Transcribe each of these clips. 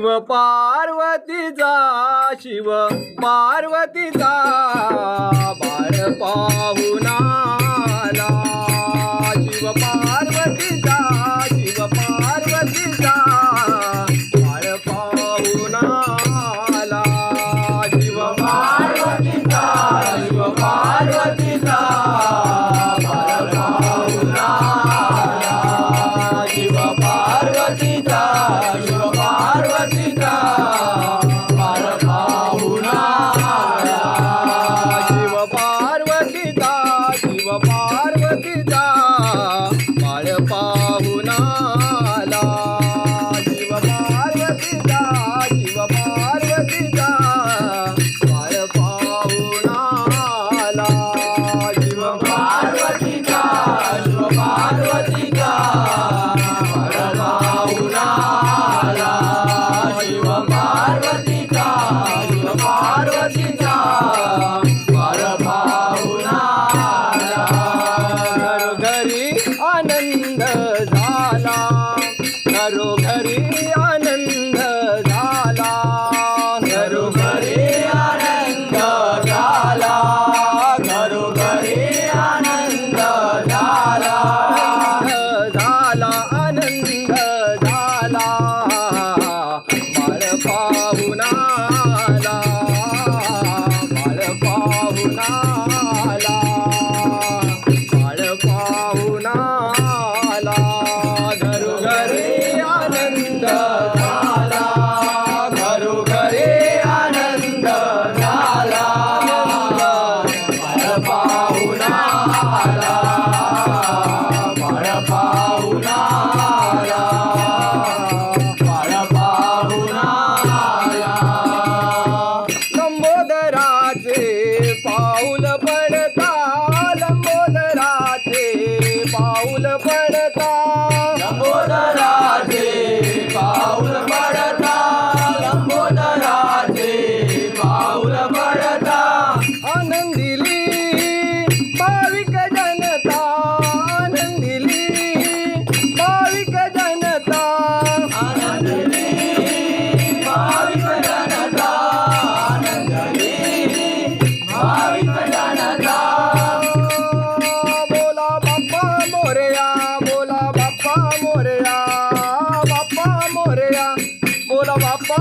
Shiv पार्वतीचा Shiv पार्वतीचा. पार्वतीचा Bal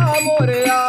amore.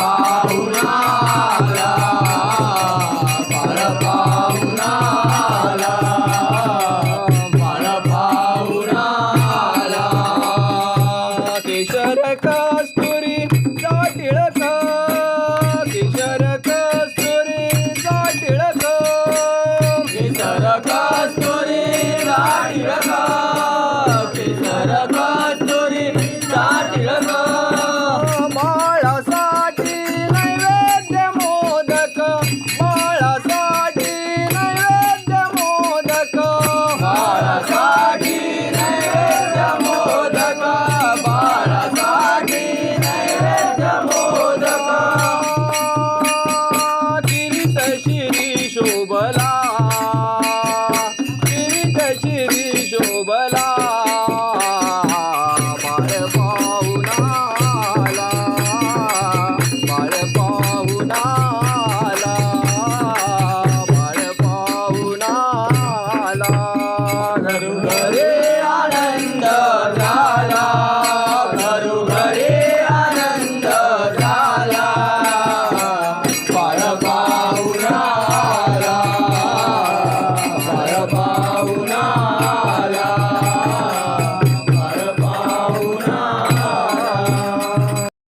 amor. Laura.